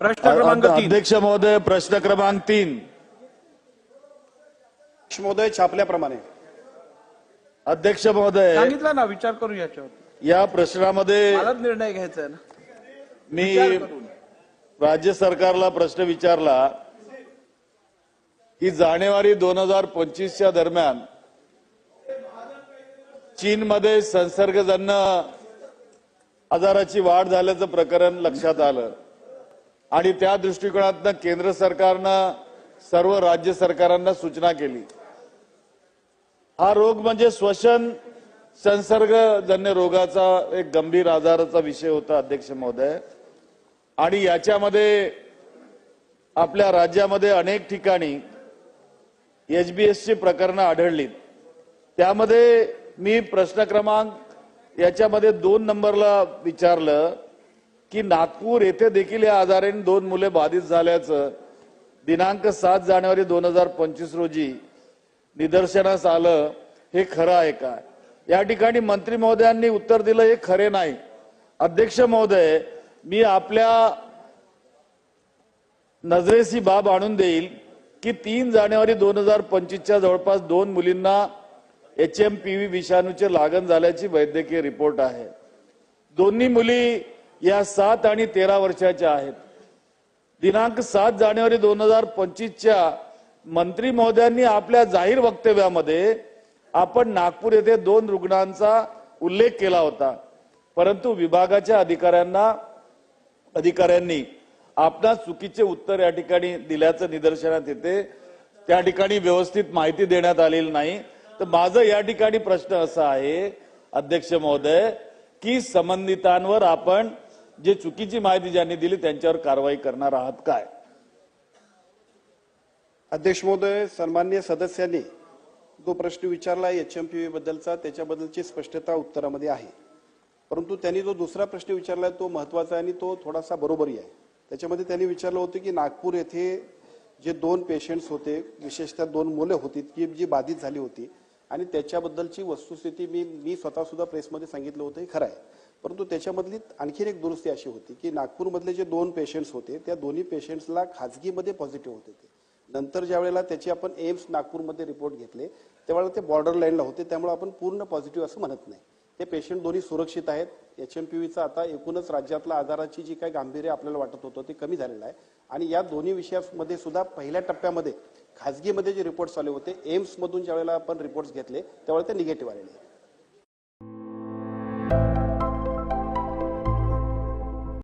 प्रश्न क्रमांक तीन. अध्यक्ष महोदय प्रश्न क्रमांक तीन. महोदय छापल्याप्रमाणे. अध्यक्ष महोदय सांगितलं ना विचार करू याच्यावर. या प्रश्नामध्ये मलाच निर्णय घ्यायचा आहे ना. मी विचार करून. राज्य सरकारला प्रश्न विचारला की जानेवारी दोन हजार पंचवीसच्या दरम्यान चीनमध्ये संसर्गजन्य आजाराची वाढ झाल्याचं प्रकरण लक्षात आलं. आणि त्या दृष्टिकोनातनं केंद्र सरकारनं सर्व राज्य सरकारांना सूचना केली. हा रोग म्हणजे श्वसन संसर्गजन्य रोगाचा एक गंभीर आजाराचा विषय होता अध्यक्ष महोदय. आणि याच्यामध्ये आपल्या राज्यामध्ये अनेक ठिकाणी एचबीएसची प्रकरणं आढळली त्यामध्ये मी प्रश्न क्रमांक याच्यामध्ये दोन नंबरला विचारलं की नागपूर येथे देखील या आजाराने दोन मुले बाधित झाल्याचं दिनांक सात जानेवारी दोन हजार पंचवीस रोजी निदर्शनास आलं हे खरं आहे का? या ठिकाणी मंत्री महोदयांनी उत्तर दिलं हे खरे नाही. अध्यक्ष महोदय मी आपल्या नजरेस बाब आणून देईल की तीन जानेवारी दोन हजार पंचवीसच्या जवळपास दोन मुलींना एच एम पी व्ही विषाणूचे लागण झाल्याची वैद्यकीय रिपोर्ट आहे. दोन्ही मुली या सात आणि तेरा वर्षाच्या आहेत. दिनांक सात जानेवारी दोन हजार पंचवीसच्या मंत्री महोदयांनी आपल्या जाहीर वक्तव्यामध्ये आपण नागपूर येथे दोन रुग्णांचा उल्लेख केला होता. परंतु विभागाच्या अधिकाऱ्यांना अधिकाऱ्यांनी आपणा चुकीचे उत्तर या ठिकाणी दिल्याचं निदर्शनात येते. त्या ठिकाणी व्यवस्थित माहिती देण्यात आलेली नाही. तर माझं या ठिकाणी प्रश्न असा आहे अध्यक्ष महोदय की संबंधितांवर आपण जे चुकीची माहिती ज्यांनी दिली त्यांच्यावर कारवाई करणार आहात काय? अध्यक्ष महोदय सन्मान्य सदस्यांनी जो प्रश्न विचारला एच एम पी बद्दलचा त्याच्याबद्दलची स्पष्टता उत्तरामध्ये आहे. परंतु त्यांनी जो दुसरा प्रश्न विचारला तो महत्त्वाचा आहे आणि तो थोडासा बरोबरी आहे. त्याच्यामध्ये त्यांनी विचारलं होतं की नागपूर येथे जे दोन पेशंट्स होते विशेषतः दोन मुलं होती की जी बाधित झाली होती आणि त्याच्याबद्दलची वस्तुस्थिती मी मी स्वतः सुद्धा प्रेसमध्ये सांगितलं होतं हे खरं आहे. परंतु त्याच्यामधली आणखीन एक दुरुस्ती अशी होती की नागपूरमधले जे दोन पेशंट्स होते त्या दोन्ही पेशंट्सला खाजगीमध्ये पॉझिटिव्ह होते ते. नंतर ज्या वेळेला त्याची आपण एम्स नागपूरमध्ये रिपोर्ट घेतले त्यावेळेला ते बॉर्डर लाईनला होते त्यामुळे आपण पूर्ण पॉझिटिव्ह असं म्हणत नाही. ते पेशंट दोन्ही सुरक्षित आहेत. एच एम पी व्हीचा आता एकूणच राज्यातला आजाराची जी काही गांभीर्य आपल्याला वाटत होतं ते कमी झालेलं आहे. आणि या दोन्ही विषयामध्ये सुद्धा पहिल्या टप्प्यामध्ये खाजगीमध्ये जे रिपोर्ट्स आले होते एम्समधून ज्यावेळेला आपण रिपोर्ट्स घेतले त्यावेळेला ते निगेटिव्ह आलेले आहेत.